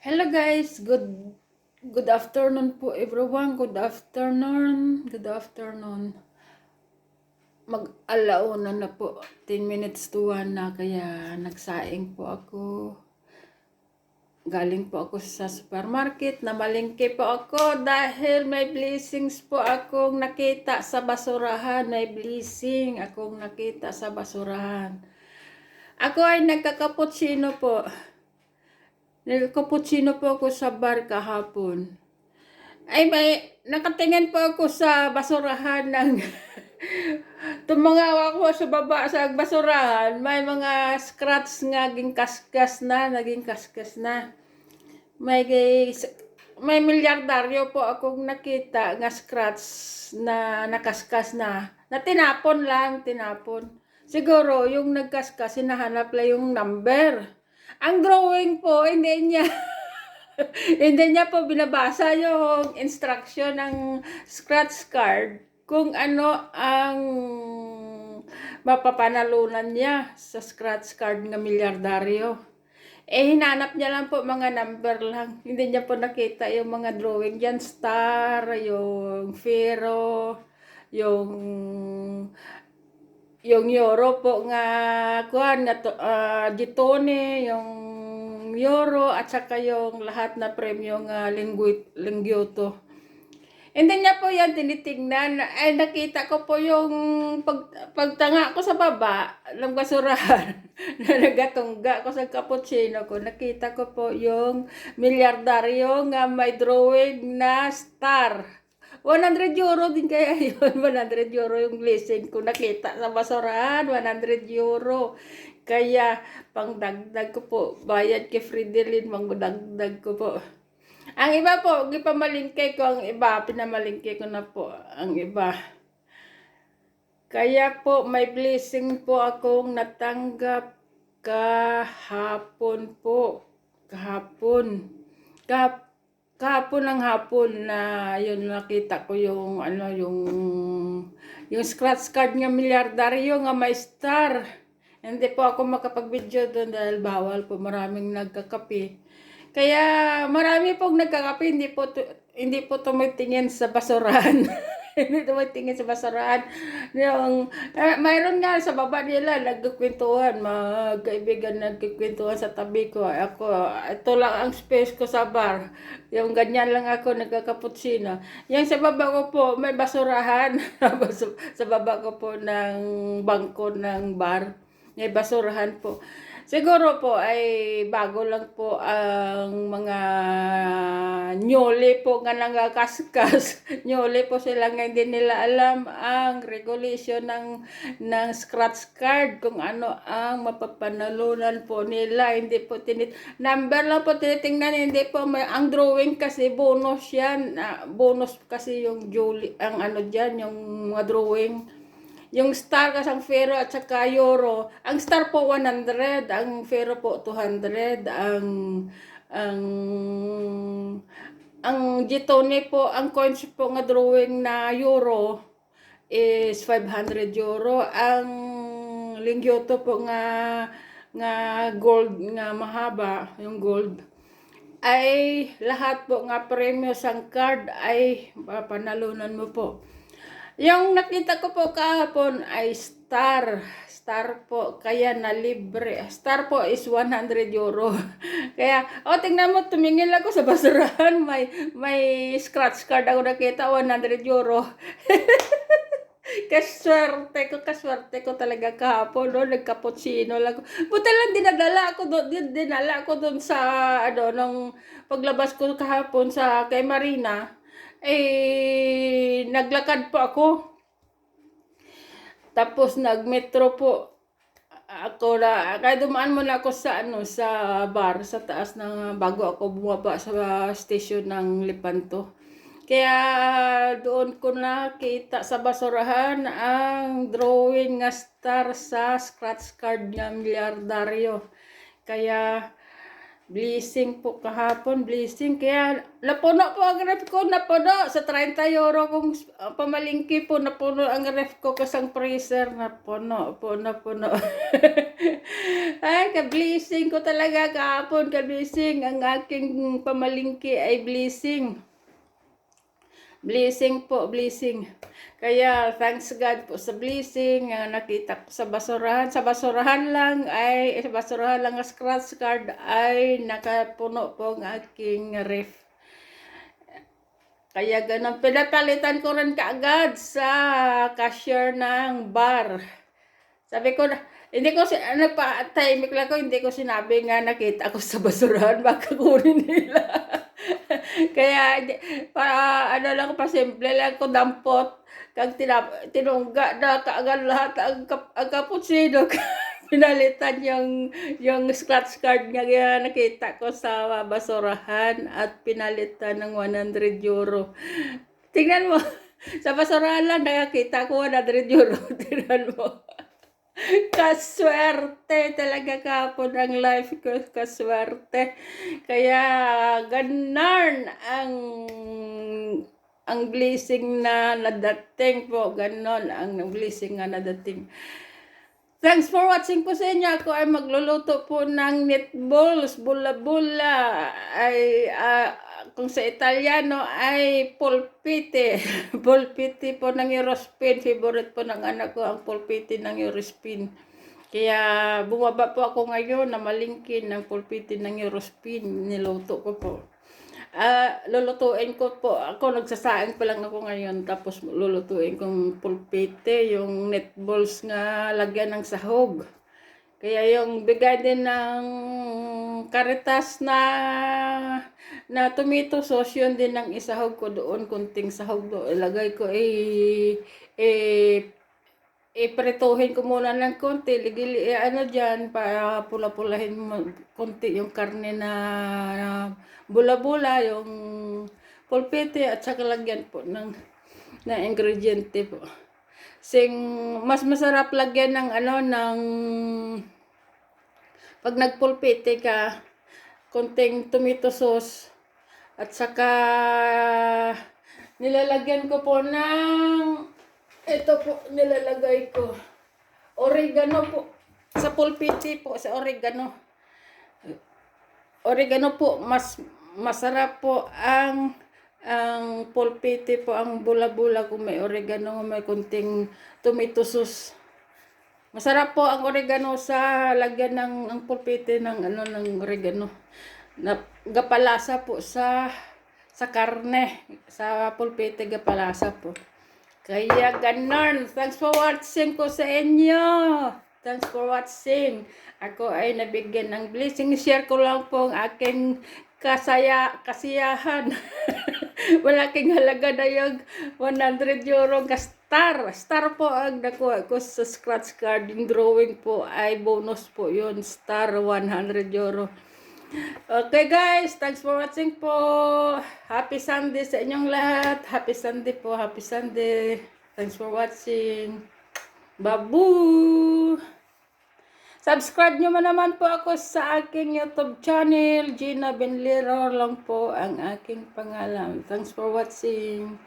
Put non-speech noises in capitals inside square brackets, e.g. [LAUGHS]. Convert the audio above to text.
Hello guys, good good afternoon po everyone. Good afternoon. Good afternoon. Mag-alauna na po. 10 minutes to 1 na kaya nagsaing po ako. Galing po ako sa supermarket. Namalingke po ako dahil may blessings po akong nakita sa basurahan. May blessing akong nakita sa basurahan. Ako ay nagkakaputsino po. Nagkaputsino po ako sa bar kahapon. Ay may, nakatingin po ako sa basurahan ng [LAUGHS] tumangaw ako sa baba sa basurahan. May mga scratch nga naging kaskas na, naging kaskas na. May may milyardaryo po akong nakita nga scratch na nakaskas na. Na tinapon lang, tinapon. Siguro yung nagkaskas, hinahanap lang yung number. Ang drawing po, hindi niya [LAUGHS] hindi niya po binabasa yung instruction ng scratch card kung ano ang mapapanalunan niya sa scratch card ng milyardaryo. Eh, hinanap niya lang po mga number lang. Hindi niya po nakita yung mga drawing dyan. Star, yung Fero, yung yung euro po nga kuan nga to, uh, Gitone, yung euro at saka yung lahat na premyo nga lingwit lingyoto. Hindi niya po yan tinitingnan. Ay nakita ko po yung pag, pagtanga ko sa baba ng basurahan [LAUGHS] na nagatungga ko sa cappuccino ko. Nakita ko po yung milyardaryo nga may drawing na star. 100 euro din kaya [LAUGHS] yun. 100 euro yung blessing ko nakita sa basurahan. 100 euro. Kaya, pangdagdag ko po. Bayad kay Fridelin, mangdagdag ko po. Ang iba po, gipamalingke ko ang iba. Pinamalingke ko na po ang iba. Kaya po, may blessing po akong natanggap kahapon po. Kahapon. Kahapon kahapon ng hapon na yun nakita ko yung ano yung yung scratch card ng milyardaryo nga may star. Hindi po ako makapag-video doon dahil bawal po maraming nagkakape. Kaya marami pong nagkakape, hindi po hindi po tumitingin sa basurahan. [LAUGHS] tumitingin sa basurahan. Yung, eh, mayroon nga sa baba nila, nagkukwentuhan, mga kaibigan nagkukwentuhan sa tabi ko. Ako, ito lang ang space ko sa bar. Yung ganyan lang ako, nagkakaputsino. Yung sa baba ko po, may basurahan. [LAUGHS] sa baba ko po ng bangko ng bar. May basurahan po. Siguro po ay bago lang po ang mga nyole po nga nangakaskas. [LAUGHS] nyole po sila nga hindi nila alam ang regulation ng, ng scratch card kung ano ang mapapanalunan po nila. Hindi po tinit number lang po tinitingnan, hindi po may ang drawing kasi bonus yan. Uh, bonus kasi yung Julie, ang ano diyan, yung mga drawing yung star kasang Fero at saka Euro. Ang star po 100, ang Fero po 200, ang ang ang Gitone po, ang coins po nga drawing na Euro is 500 Euro. Ang Lingyoto po nga nga gold nga mahaba, yung gold ay lahat po nga premyo sang card ay panalunan mo po. Yung nakita ko po kahapon ay star. Star po, kaya na libre. Star po is 100 euro. [LAUGHS] kaya, oh, tingnan mo, tumingin ako sa basurahan. May, may scratch card ako nakita, 100 euro. [LAUGHS] kaswerte ko, kaswerte ko talaga kahapon, no? Nagkaputsino lang ko. Buta lang dinadala ako doon, dinala ako doon sa, ano, nung paglabas ko kahapon sa kay Marina eh, naglakad po ako. Tapos nagmetro po ako na, kaya dumaan muna ako sa ano sa bar sa taas ng bago ako bumaba sa station ng Lipanto. Kaya doon ko nakita sa basurahan ang drawing nga star sa scratch card ng milyardaryo. Kaya Blessing po kahapon, blessing. Kaya napuno po ang ref ko, napuno. Sa 30 euro kung uh, pamalingki po, napuno ang ref ko kasang freezer. Napuno po, napuno. [LAUGHS] ay, ka-blessing ko talaga kahapon, ka-blessing. Ang aking pamalingki ay blessing. Blessing po, blessing. Kaya thanks God po sa blessing. Uh, nakita ko sa basurahan. Sa basurahan lang ay, sa basurahan lang ang scratch card ay nakapuno po ang aking ref. Kaya ganun, pinapalitan ko rin kaagad sa cashier ng bar. Sabi ko, na- hindi ko, si- ano lang ko, hindi ko sinabi nga nakita ko sa basurahan, [LAUGHS] baka kunin nila. Kaya, para ano lang, pa simple lang ko dampot. Kag tinap, tinungga na kaagad lahat ang, kap, ang cappuccino. [LAUGHS] Pinalitan yung, yung scratch card nga kaya nakita ko sa basurahan at pinalitan ng 100 euro. Tingnan mo, [LAUGHS] sa basurahan lang nakakita ko 100 euro. [LAUGHS] Tingnan mo. Kaswerte talaga kapon ang life ko, kaswerte. Kaya ganon ang ang blessing na nadating po, ganon ang blessing na nadating. Thanks for watching po sa inyo. Ako ay magluluto po ng meatballs, bula-bula, ay ah, kung sa Italiano ay polpite. [LAUGHS] polpite po ng Eurospin. Favorite po ng anak ko ang polpite ng Eurospin. Kaya bumaba po ako ngayon na malingkin ng pulpiti ng Eurospin. Niluto ko po. Ah, lulutuin ko po. Ako nagsasaing pa lang ako ngayon. Tapos lulutuin kong pulpite, yung netballs nga lagyan ng sahog. Kaya yung bigay din ng karitas na na tomato sauce, yun din ang isahog ko doon. Kunting sahog doon. Ilagay ko eh, eh iprituhin ko muna ng konti, ligili, eh, ano dyan, para pula-pulahin mo konti yung karne na bula-bula, yung pulpite, at saka lagyan po ng na ingrediente po. Sing, mas masarap lagyan ng ano, ng pag nagpulpite ka, konting tomato sauce, at saka nilalagyan ko po ng ito po nilalagay ko. Oregano po. Sa pulpiti po, sa oregano. Oregano po, mas masarap po ang ang pulpiti po, ang bula-bula kung may oregano, may kunting tomato sauce. Masarap po ang oregano sa lagyan ng ang pulpiti ng ano ng oregano. Na gapalasa po sa sa karne, sa pulpiti gapalasa po. Kaya ganon. Thanks for watching ko sa inyo. Thanks for watching. Ako ay nabigyan ng blessing. Share ko lang po ang aking kasaya, kasiyahan. [LAUGHS] Malaking halaga na yung 100 euro ka star. Star po ang nakuha ko sa scratch card. Yung drawing po ay bonus po yun. Star 100 euro. Okay guys, thanks for watching po. Happy Sunday sa inyong lahat. Happy Sunday po, happy Sunday. Thanks for watching. Babu! Subscribe nyo man naman po ako sa aking YouTube channel. Gina Benlero lang po ang aking pangalan. Thanks for watching.